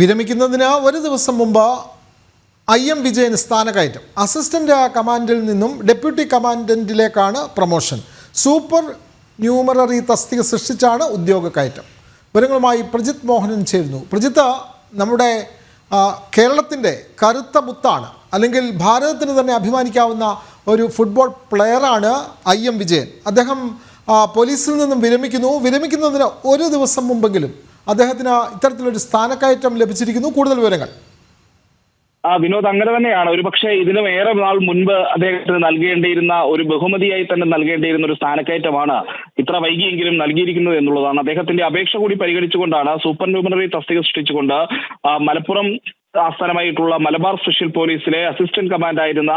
വിരമിക്കുന്നതിന് ഒരു ദിവസം മുമ്പ് ഐ എം വിജയന് സ്ഥാനക്കയറ്റം. അസിസ്റ്റന്റ് കമാൻഡിൽ നിന്നും ഡെപ്യൂട്ടി കമാൻഡന്റിലേക്കാണ് പ്രൊമോഷൻ. സൂപ്പർ ന്യൂമററി തസ്തിക സൃഷ്ടിച്ചാണ് ഉദ്യോഗ കയറ്റം വിവരങ്ങളുമായി പ്രജിത് മോഹനൻ ചേരുന്നു. പ്രജിത്ത് നമ്മുടെ കേരളത്തിന്റെ കറുത്ത മുത്താണ്. അല്ലെങ്കിൽ ഭാരതത്തിന് തന്നെ അഭിമാനിക്കാവുന്ന ഒരു ഫുട്ബോൾ പ്ലെയറാണ് ഐ എം വിജയൻ. അദ്ദേഹം പോലീസിൽ നിന്നും വിരമിക്കുന്നു. വിരമിക്കുന്നതിന് ഒരു ദിവസം മുമ്പെങ്കിലും അദ്ദേഹത്തിന് ഇത്തരത്തിലൊരു സ്ഥാനക്കയറ്റം ലഭിച്ചിരിക്കുന്നു. കൂടുതൽ വിവരങ്ങൾ. ആ വിനോദ് അങ്ങനെ തന്നെയാണ്. ഒരുപക്ഷെ ഇതിനും ഏറെ നാൾ മുൻപ് അദ്ദേഹത്തിന് നൽകേണ്ടിയിരുന്ന ഒരു ബഹുമതിയായി തന്നെ നൽകേണ്ടിയിരുന്ന ഒരു സ്ഥാനക്കയറ്റമാണ് ഇത്ര വൈകിയെങ്കിലും നൽകിയിരിക്കുന്നത് എന്നുള്ളതാണ്. അദ്ദേഹത്തിന്റെ അപേക്ഷ കൂടി പരിഗണിച്ചുകൊണ്ടാണ് സൂപ്പർ ന്യൂമററി തസ്തിക സൃഷ്ടിച്ചുകൊണ്ട് മലപ്പുറം ആസ്ഥാനമായിട്ടുള്ള മലബാർ സ്പെഷ്യൽ പോലീസിലെ അസിസ്റ്റന്റ് കമാൻഡായിരുന്ന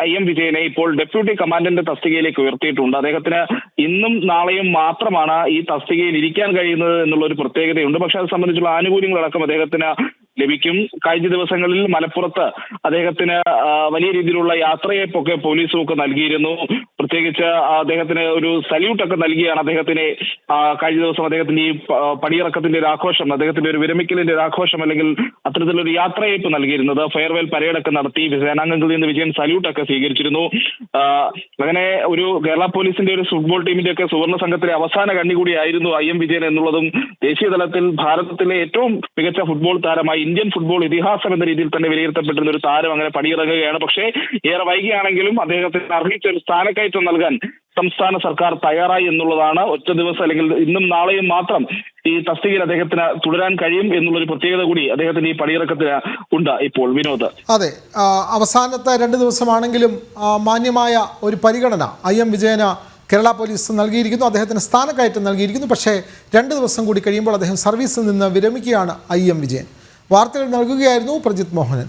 ഐ എം വിജയനെ ഇപ്പോൾ ഡെപ്യൂട്ടി കമാൻഡന്റ് തസ്തികയിലേക്ക് ഉയർത്തിയിട്ടുണ്ട്. അദ്ദേഹത്തിന് ഇന്നും നാളെയും മാത്രമാണ് ഈ തസ്തികയിൽ ഇരിക്കാൻ കഴിയുന്നത് എന്നുള്ള ഒരു പ്രത്യേകതയുണ്ട്. പക്ഷെ അത് സംബന്ധിച്ചുള്ള ആനുകൂല്യങ്ങളടക്കം അദ്ദേഹത്തിന് ലഭിക്കും. കഴിഞ്ഞ ദിവസങ്ങളിൽ മലപ്പുറത്ത് അദ്ദേഹത്തിന് വലിയ രീതിയിലുള്ള യാത്രയെപ്പൊക്കെ പോലീസുമൊക്കെ നൽകിയിരുന്നു. പ്രത്യേകിച്ച് അദ്ദേഹത്തിന് ഒരു സല്യൂട്ട് ഒക്കെ നൽകിയാണ് അദ്ദേഹത്തിന് കഴിഞ്ഞ ദിവസം അദ്ദേഹത്തിന്റെ ഈ പടിയിറക്കത്തിന്റെ ഒരു ആഘോഷം അദ്ദേഹത്തിന്റെ ഒരു വിരമിക്കലിന്റെ ഒരു ആഘോഷം അല്ലെങ്കിൽ അത്തരത്തിലൊരു യാത്രയേപ്പ് നൽകിയിരുന്നത് ഫെയർവെൽ പരേഡൊക്കെ നടത്തി സേനാംഗങ്ങളിൽ നിന്ന് വിജയൻ സല്യൂട്ട് ഒക്കെ സ്വീകരിച്ചിരുന്നു അങ്ങനെ ഒരു കേരള പോലീസിന്റെ ഒരു ഫുട്ബോൾ ടീമിന്റെ ഒക്കെ സുവർണ സംഘത്തിലെ അവസാന കണ്ണി കൂടിയായിരുന്നു ഐ എം വിജയൻ എന്നുള്ളതും. ദേശീയ തലത്തിൽ ഭാരതത്തിലെ ഏറ്റവും മികച്ച ഫുട്ബോൾ താരമായി ഇന്ത്യൻ ഫുട്ബോൾ ഇതിഹാസം എന്ന രീതിയിൽ തന്നെ വിലയിരുത്തപ്പെട്ടിരുന്ന ഒരു താരം അങ്ങനെ പടിയിറങ്ങുകയാണ്. പക്ഷേ ഏറെ വൈകിയാണെങ്കിലും അദ്ദേഹത്തിന് അർഹിച്ച ഒരു സ്ഥാനക്കയറ്റം നൽകാൻ സംസ്ഥാന സർക്കാർ തയ്യാറായി എന്നുള്ളതാണ് ഒറ്റ ദിവസം അല്ലെങ്കിൽ ഇന്നും നാളെയും മാത്രം ഈ തസ്തികയിൽ അദ്ദേഹത്തിന് തുടരാൻ കഴിയും എന്നുള്ളൊരു പ്രത്യേകത കൂടി അദ്ദേഹത്തിന് ഈ പണിയിറക്കത്തിന് ഉണ്ട് ഇപ്പോൾ വിനോദ്. അതെ അവസാനത്തെ രണ്ട് ദിവസമാണെങ്കിലും മാന്യമായ ഒരു പരിഗണന ഐ എം വിജയന കേരള പോലീസ് നൽകിയിരിക്കുന്നു. അദ്ദേഹത്തിന് സ്ഥാനക്കയറ്റം നൽകിയിരിക്കുന്നു. പക്ഷേ രണ്ട് ദിവസം കൂടി കഴിയുമ്പോൾ അദ്ദേഹം സർവീസിൽ നിന്ന് വിരമിക്കുകയാണ് ഐ എം വിജയൻ. വാർത്തകൾ നൽകുകയായിരുന്നു പ്രജിത് മോഹനൻ.